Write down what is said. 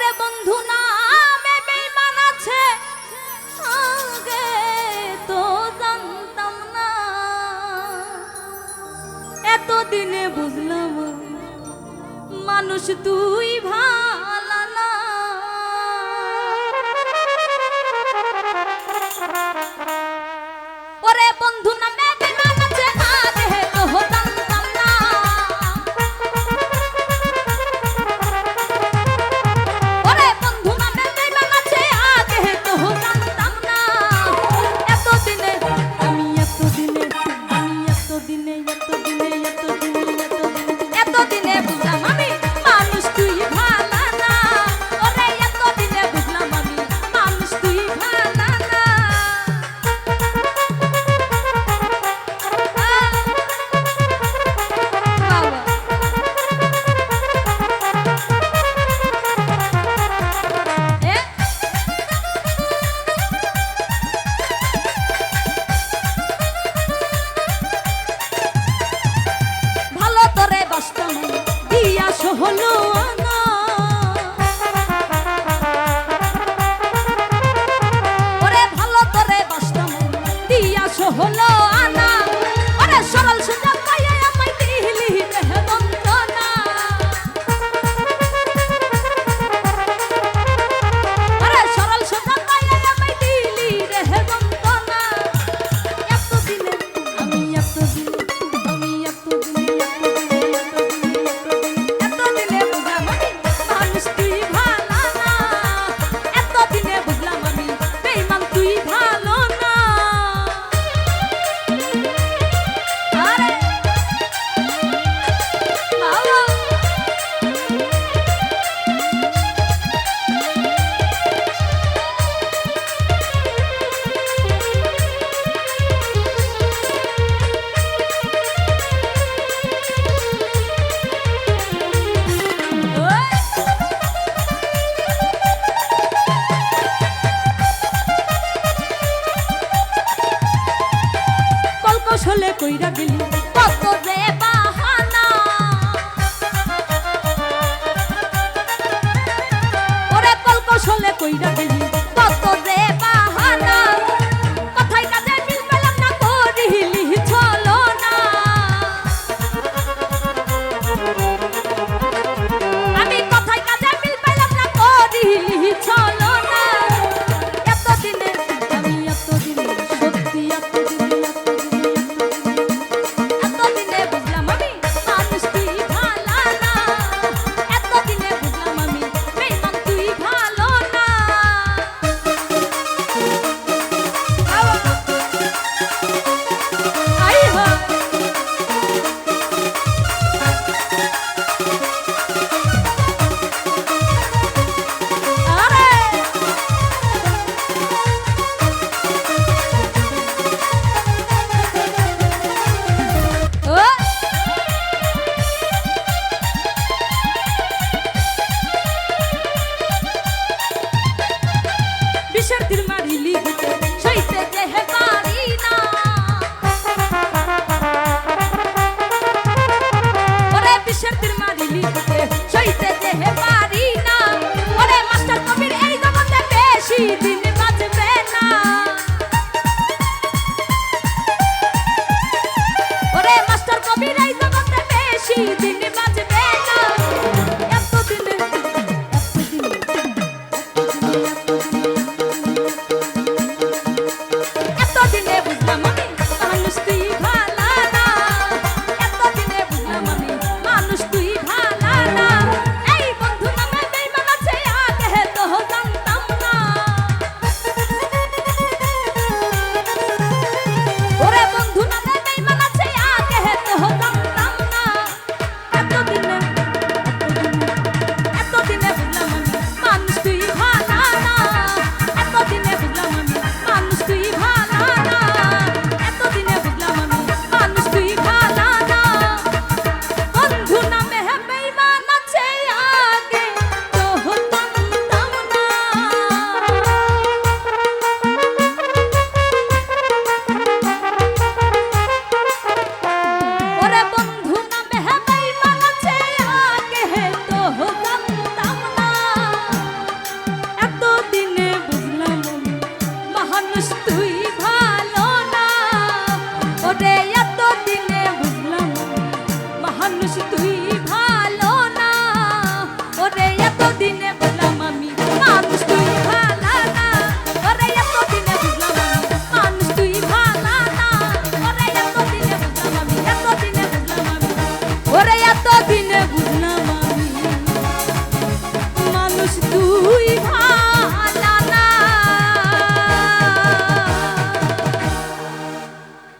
ওরে বন্ধু, নামে আছে। তো জানতাম না। এতদিনে বুঝলাম, মানুষ তুই ভালা না। ওরে বন্ধু আসলে কইরা গেলি কত রে বাহানা। ওরে কলকসলে কইরা গেলি